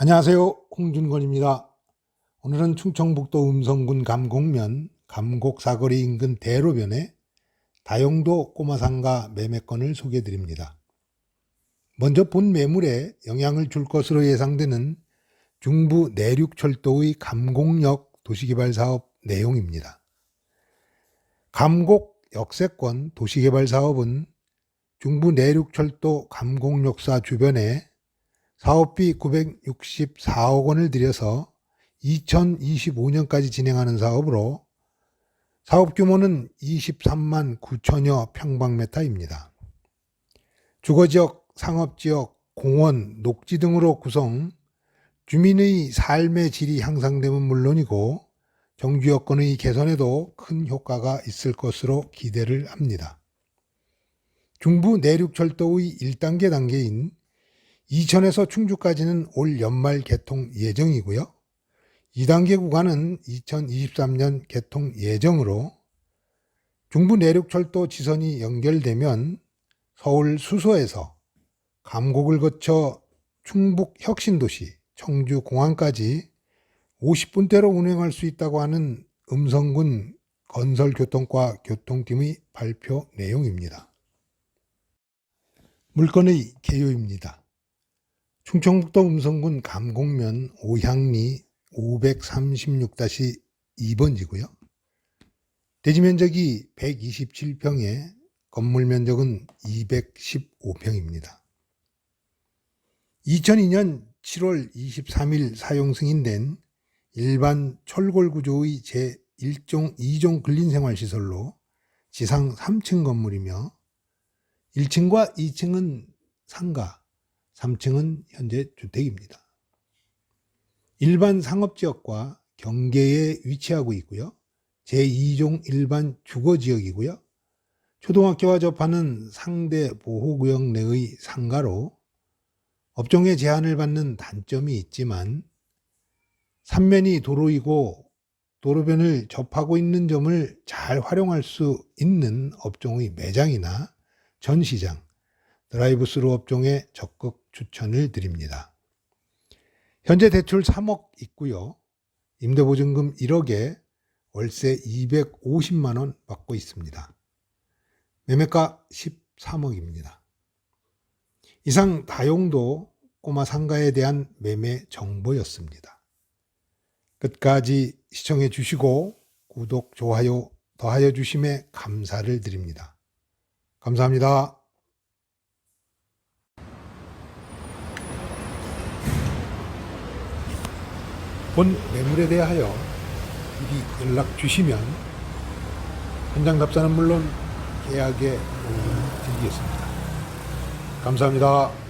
안녕하세요. 홍준건입니다. 오늘은 충청북도 음성군 감곡면 감곡 사거리 인근 대로변에 다용도 꼬마상가 매매건을 소개해 드립니다. 먼저 본 매물에 영향을 줄 것으로 예상되는 중부 내륙철도의 감곡역 도시개발 사업 내용입니다. 감곡 역세권 도시개발 사업은 중부 내륙철도 감곡역사 주변에 사업비 964억 원을 들여서 2025년까지 진행하는 사업으로 사업 규모는 23만 9천여 평방미터입니다. 주거지역, 상업지역, 공원, 녹지 등으로 구성, 주민의 삶의 질이 향상됨은 물론이고 정주 여건의 개선에도 큰 효과가 있을 것으로 기대를 합니다. 중부 내륙철도의 1단계 단계인 이천에서 충주까지는 올 연말 개통 예정이고요. 2단계 구간은 2023년 개통 예정으로 중부 내륙철도 지선이 연결되면 서울 수서에서 감곡을 거쳐 충북 혁신도시 청주 공항까지 50분대로 운행할 수 있다고 하는 음성군 건설교통과 교통팀의 발표 내용입니다. 물건의 개요입니다. 충청북도 음성군 감곡면 오향리 536-2번지고요. 대지 면적이 127평에 건물 면적은 215평입니다. 2002년 7월 23일 사용 승인된 일반 철골 구조의 제1종 2종 근린생활시설로 지상 3층 건물이며 1층과 2층은 상가, 3층은 현재 주택입니다. 일반 상업지역과 경계에 위치하고 있고요. 제2종 일반 주거지역이고요. 초등학교와 접하는 상대 보호구역 내의 상가로 업종의 제한을 받는 단점이 있지만 삼면이 도로이고 도로변을 접하고 있는 점을 잘 활용할 수 있는 업종의 매장이나 전시장, 드라이브스루 업종에 적극 추천을 드립니다. 현재 대출 3억 있고요. 임대보증금 1억에 월세 250만 원 받고 있습니다. 매매가 13억입니다. 이상 다용도 꼬마 상가에 대한 매매 정보였습니다. 끝까지 시청해 주시고 구독, 좋아요 더하여 주심에 감사를 드립니다. 감사합니다. 본 매물에 대하여 미리 연락 주시면 현장 답사는 물론 계약에 도움을 드리겠습니다. 감사합니다.